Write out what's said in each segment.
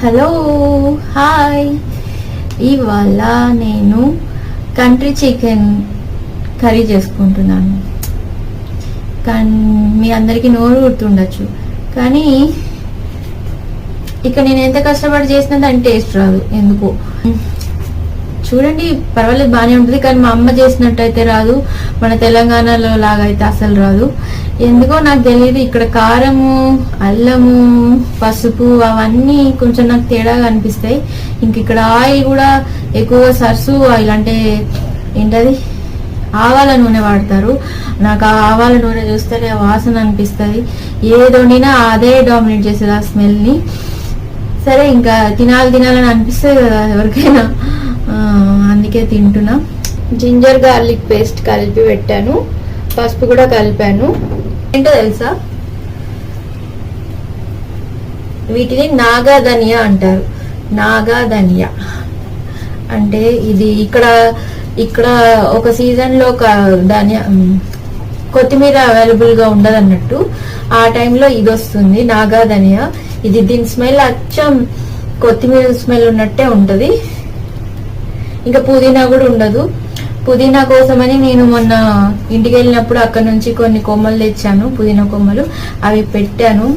Hello hi ఇవాళ నేను country chicken curry చేసుకుంటున్నాను. కానీ మీ అందరికీ నోరు గుర్తుండొచ్చు. కానీ ఇక నేను ఎంత కష్టపడి చేసినా దాని టేస్ట్ రాదు. ఎందుకు? చూడండి పర్వాలేదు బాగానే ఉంటుంది కానీ మా అమ్మ చేసినట్టయితే రాదు. మన తెలంగాణలో లాగా అయితే అసలు రాదు. ఎందుకో నాకు తెలియదు ఇక్కడ కారము అల్లము పసుపు అవన్నీ కొంచెం నాకు తేడాగా అనిపిస్తాయి. ఇంక ఇక్కడ ఆయిల్ కూడా ఎక్కువగా సర్సు ఆయిల్ అంటే ఏంటది? ఆవాల నూనె వాడతారు. నాకు ఆ ఆవాల నూనె చూస్తేనే ఆ వాసన అనిపిస్తుంది. ఏది వండినా అదే డామినేట్ చేసేది ఆ స్మెల్ని. సరే ఇంకా తినాలి తినాలని అనిపిస్తుంది కదా ఎవరికైనా. అందుకే తింటున్నా. జింజర్ గార్లిక్ పేస్ట్ కలిపి పెట్టాను. పసుపు కూడా కలిపాను. ఏంటో తెలుసా? వీటిని నాగా ధనియా అంటారు. నాగా ధనియా అంటే ఇది ఇక్కడ ఇక్కడ ఒక సీజన్లో ఒక ధనియా కొత్తిమీర అవైలబుల్గా ఉండదు అన్నట్టు ఆ టైంలో ఇది వస్తుంది నాగా ధనియా ఇది దీని స్మెల్ అచ్చం కొత్తిమీర స్మెల్ ఉన్నట్టే ఉంటుంది. ఇంకా పుదీనా కూడా ఉండదు. పుదీనా కోసమని నేను మొన్న ఇంటికి వెళ్ళినప్పుడు అక్కడ నుంచి కొన్ని కొమ్మలు తెచ్చాను పుదీనా కొమ్మలు. అవి పెట్టాను.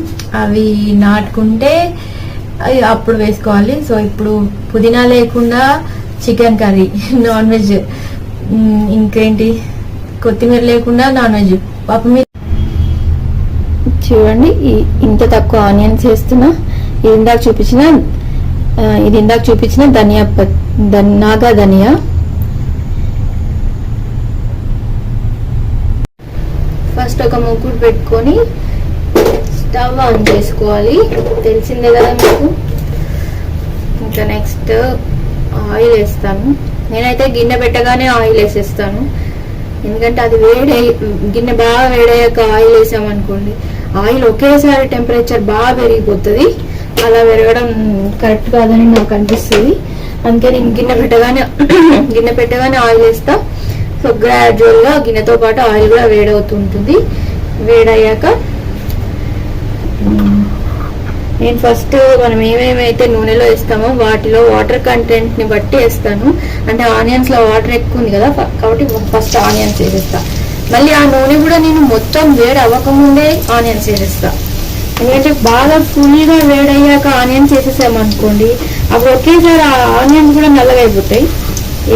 అవి నాటుకుంటే అప్పుడు వేసుకోవాలి. సో ఇప్పుడు పుదీనా లేకుండా చికెన్ కర్రీ నాన్ వెజ్. ఇంకేంటి? కొత్తిమీర లేకుండా నాన్ వెజ్. పాప చూడండి ఇంత తక్కువ ఆనియన్స్ వేస్తున్నా. ఇందాక చూపించిన ఇది ఇందాక చూపించిన ధనియా ప- నాగా ధనియా. ఫస్ట్ ఒక ముగ్గురు పెట్టుకొని స్టవ్ ఆన్ చేసుకోవాలి. తెలిసిందే కదా మీకు? ఇంకా నెక్స్ట్ ఆయిల్ వేస్తాను. నేనైతే గిన్నె పెట్టగానే ఆయిల్ వేసేస్తాను. ఎందుకంటే అది వేడి గిన్నె బాగా వేడయ్యాక ఆయిల్ వేసామనుకోండి ఆయిల్ ఒకేసారి టెంపరేచర్ బాగా పెరిగిపోతుంది. అలా పెరగడం కరెక్ట్ కాదని నాకు అనిపిస్తుంది. అందుకే నేను గిన్నె పెట్టగానే గిన్నె పెట్టగానే ఆయిల్ వేస్తా. సో గ్రాడ్యువల్గా గిన్నెతో పాటు ఆయిల్ కూడా వేడవుతుంటుంది. వేడయ్యాక నేను ఫస్ట్ మనం ఏమేమైతే నూనెలో వేస్తామో వాటిలో వాటర్ కంటెంట్ని బట్టి వేస్తాను. అంటే ఆనియన్స్లో వాటర్ ఎక్కువ ఉంది కదా కాబట్టి ఫస్ట్ ఆనియన్స్ వేసేస్తా. మళ్ళీ ఆ నూనె కూడా నేను మొత్తం వేడి అవ్వకముందే ఆనియన్స్ వేసేస్తాను ఎందుకంటే బాగా ఫుల్గా వేడయ్యాక ఆనియన్స్ వేసేసామనుకోండి అప్పుడు ఒకేసారి ఆ ఆనియన్స్ కూడా నల్లగా అయిపోతాయి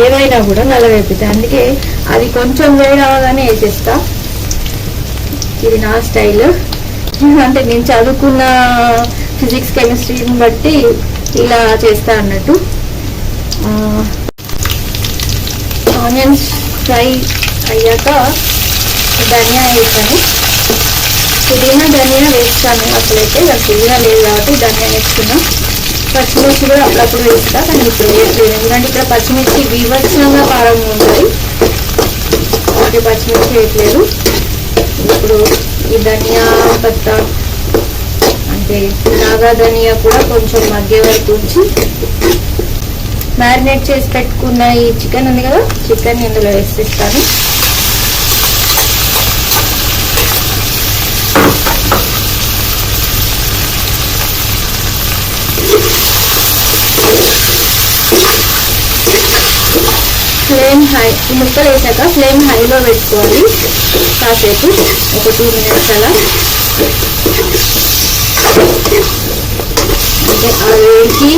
ఏవైనా కూడా నల్లగా అయిపోతాయి అందుకే అది కొంచెం వేడి అవగానే వేసేస్తా. ఇది నా స్టైల్. అంటే నేను చదువుకున్న ఫిజిక్స్ కెమిస్ట్రీని బట్టి ఇలా చేస్తా అన్నట్టు. ఆనియన్స్ ఫ్రై అయ్యాక ధనియా వేసాను. పుదీనా ధనియా వేస్తాను. అసలైతే నాకు పుదీనా లేదు కాబట్టి ధనియా వేస్తున్నా పచ్చిమిర్చి కూడా అప్పుడప్పుడు వేస్తా కానీ ఇప్పుడు వేయట్లేదు. ఎందుకంటే ఇక్కడ పచ్చిమిర్చి వివత్సంగా కారం ఉంటుంది. కాబట్టి పచ్చిమిర్చి వేయట్లేదు. ఇప్పుడు ఈ ధనియా పత్త అంటే నాగా ధనియా కూడా కొంచెం మధ్య వరకు ఉంచి మ్యారినేట్ చేసి పెట్టుకున్న ఈ చికెన్ ఉంది కదా చికెన్ ఇందులో వేసిస్తాను. ఫ్లేమ్ హై ఈ ముక్కలు వేసాక ఫ్లేమ్ హైలో పెట్టుకోవాలి. కాసేపు ఒక టూ మినిట్స్ అలా. అంటే ఆ వేడికి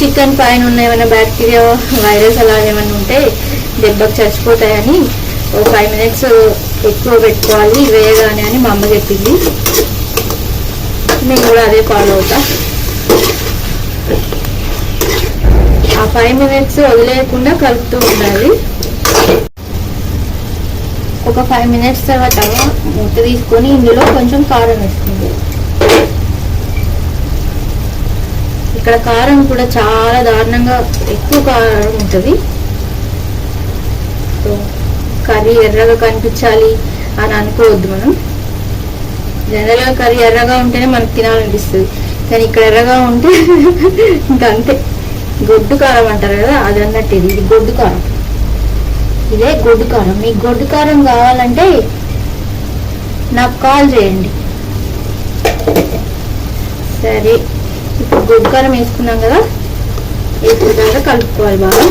చికెన్ పైన ఉన్న ఏమైనా బ్యాక్టీరియా వైరస్ అలా ఏమైనా ఉంటే దెబ్బకు చచ్చిపోతాయని ఒక ఫైవ్ మినిట్స్ ఎక్కువ పెట్టుకోవాలి. వేయగానే అని మా అమ్మ చెప్పింది. నేను కూడా అదే ఫాలో అవుతా. ఆ ఫైవ్ మినిట్స్ వదిలేయకుండా కలుపుతూ ఉండాలి. ఒక ఫైవ్ మినిట్స్ తర్వాత మూత తీసుకొని ఇందులో కొంచెం కారం వేసుకుంది ఇక్కడ కారం కూడా చాలా దారుణంగా ఎక్కువ కారం ఉంటుంది. సో కర్రీ ఎర్రగా కనిపించాలి అని అనుకోవద్దు మనం. జనరల్గా కర్రీ ఎర్రగా ఉంటేనే మనకు తినాలనిపిస్తుంది. కానీ ఇక్కడ ఎర్రగా ఉంటే ఇంకా అంతే. గొడ్డు కారం అంటారు కదా అది అన్నట్టు ఇది ఇది గొడ్డు కారం. ఇదే గొడ్డు కారం. మీకు గొడ్డు కారం కావాలంటే నాకు కాల్ చేయండి. సరే. ఇప్పుడు గొడ్డు కారం వేసుకున్నాం కదా వేసిన తర్వాత కలుపుకోవాలి బాగా.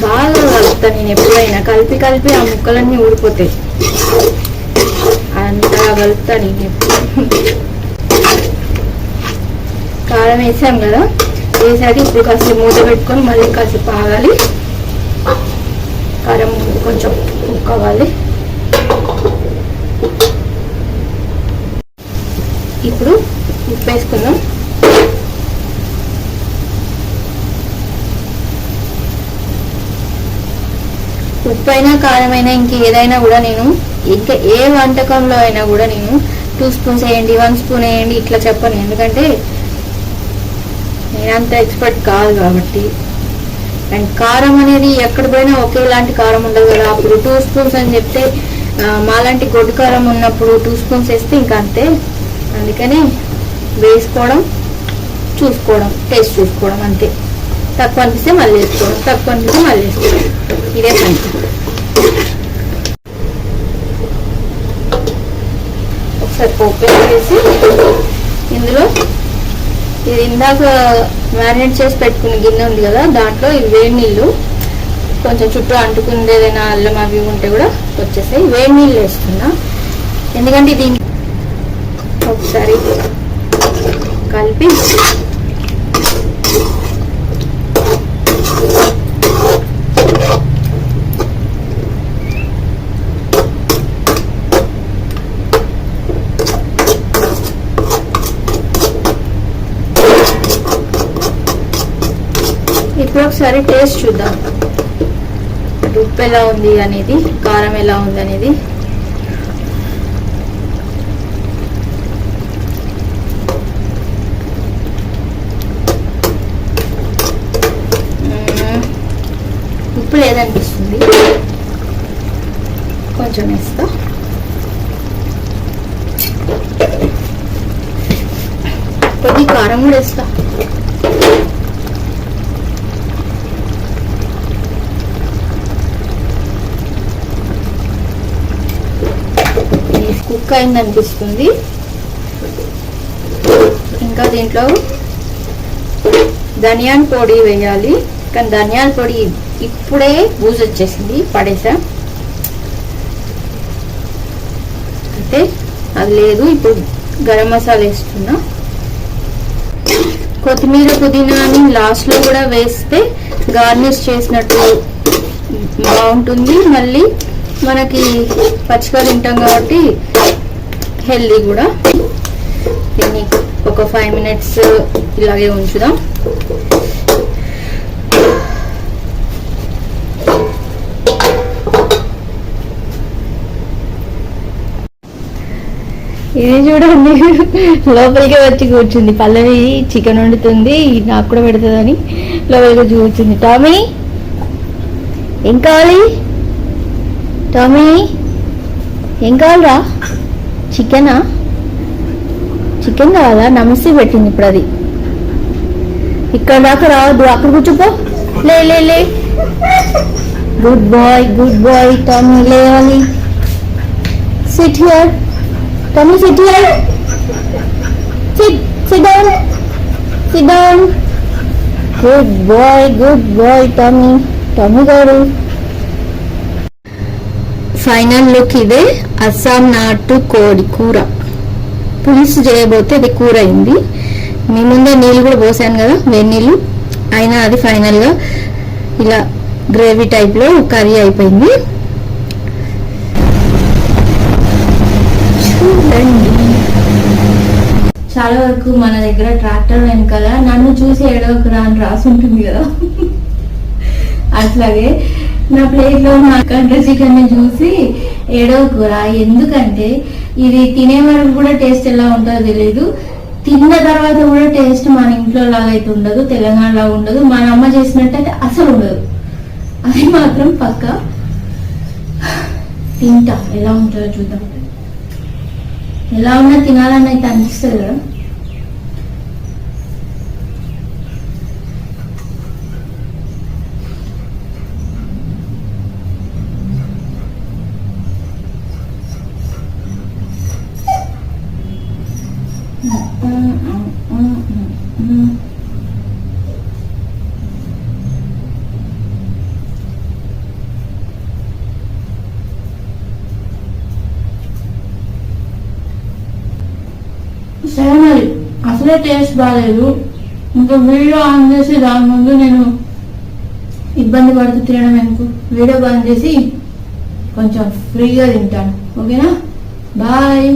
బాగా కలుపుతాను నేను ఎప్పుడైనా. కలిపి కలిపి ఆ ముక్కలన్నీ ఊడిపోతాయి. అంతా కలుపుతాను నేను ఎప్పుడు. కారం వేసాం కదా. వేసాక ఇప్పుడు కాసేపు మూత పెట్టుకొని మళ్ళీ కాసేపు ఆగాలి. కారం కొంచెం కుక్ అవ్వాలి. ఇప్పుడు ఉప్పు వేసుకుందాం. ఉప్పు అయినా కారమైనా ఇంక ఏదైనా కూడా నేను ఇంకా ఏ వంటకంలో అయినా కూడా నేను టూ స్పూన్స్ వేయండి వన్ స్పూన్ వేయండి ఇట్లా చెప్పను. ఎందుకంటే నేనంత అంత ఎక్స్పర్ట్ కాదు కాబట్టి. అండ్ కారం అనేది ఎక్కడ పోయినా ఒకేలాంటి కారం ఉండదు కదా. అప్పుడు టూ స్పూన్స్ అని చెప్తే మాలాంటి గొడ్డు కారం ఉన్నప్పుడు టూ స్పూన్స్ వేస్తే ఇంకా అంతే. అందుకని వేసుకోవడం చూసుకోవడం టేస్ట్ చూసుకోవడం అంతే. తక్కువ అనిపిస్తే మళ్ళీ వేసుకోవడం తక్కువ అనిపిస్తే మళ్ళీ వేసుకోవడం. ఇదే పని ఒకసారి పోపు వేసి ఇందులో ఇది ఇందాక మ్యారినేట్ చేసి పెట్టుకున్న గిన్నె ఉంది కదా దాంట్లో ఇది వేడి నీళ్ళు కొంచెం చుట్టూ అంటుకుంది ఏదైనా అల్లం అవి ఉంటే కూడా వచ్చేసాయి. వేడి నీళ్ళు వేస్తున్నా. ఎందుకంటే ఇది ఒకసారి కలిపి ఇప్పుడు ఒకసారి టేస్ట్ చూద్దాం. ఉప్పు ఎలా ఉంది అనేది కారం ఎలా ఉంది అనేది. ఉప్పు లేదనిపిస్తుంది. కొంచెం వేస్తా. కొద్ది కారం కూడా వేస్తా ఇది కుక్ అయింది అనిపిస్తుంది ఇంకా దీంట్లో ధనియాల పొడి వేయాలి. కానీ ధనియాల పొడి ఇప్పుడే బూజ్ వచ్చేసింది పడేసా. అయితే అది లేదు ఇప్పుడు గరం మసాలా వేస్తున్నా. కొత్తిమీర పుదీనాని లాస్ట్లో కూడా వేస్తే గార్నిష్ చేసినట్టు బాగుంటుంది. మళ్ళీ మనకి పచ్చిగా తింటాం కాబట్టి హెల్దీ కూడా. దీన్ని ఒక ఫైవ్ మినిట్స్ ఇలాగే ఉంచుదాం. ఇది చూడండి లోపలికి వచ్చి కూర్చుంది. పల్లవి చికెన్ వండుతుంది నాకు కూడా పెడుతుందని లోపలికి వచ్చి కూర్చుంది. టామీ ఏం కావాలి? టామీ ఏం కావాలరా? చికెనా? చికెన్ కావాలా? నమిసి పెట్టింది ఇప్పుడు అది. ఇక్కడ దాకా రావద్దు. అక్కడ కూర్చోపో. లే లే లే. Good boy good boy Tommy లేవాలి. Sit here Tommy sit here sit sit down sit down good boy good boy Tommy Tommy గారు. ఫైనల్ లుక్ ఇదే. అస్సాం నాటు కోడి కూర. పులుసు చేయబోతే అది కూర అయింది. మీ ముందే నీళ్ళు కూడా పోసాను కదా వెన్నీళ్ళు. అయినా అది ఫైనల్గా ఇలా గ్రేవీ టైప్లో కర్రీ అయిపోయింది. చాలా వరకు మన దగ్గర ట్రాక్టర్ వెనకాల నన్ను చూసి ఏడవకురా అని రాసి ఉంటుంది కదా. అట్లాగే నా ప్లేట్లో నా కంట్రీ చికెన్ చూసి ఏడవకురా ఎందుకంటే ఇది తినే వరకు కూడా టేస్ట్ ఎలా ఉంటుందో తెలియదు తిన్న తర్వాత కూడా టేస్ట్ మన ఇంట్లో లాగా అయితే ఉండదు తెలంగాణలో ఉండదు మన అమ్మ చేసినట్టయితే అసలు ఉండదు. అది మాత్రం పక్క. తింటా ఎలా ఉంటుందో చూద్దాం. ఎలా ఉన్నా తినాలని అయితే అనిపిస్తుంది కదా. సరే మరి అసలే టేస్ట్ బాగాలేదు ఇంకా వీడియో ఆన్ చేసి దాని ముందు నేను ఇబ్బంది పడుతూ తినడం ఎందుకు? వీడియో బంద్ చేసి కొంచెం ఫ్రీగా తింటాను. ఓకేనా? బాయ్.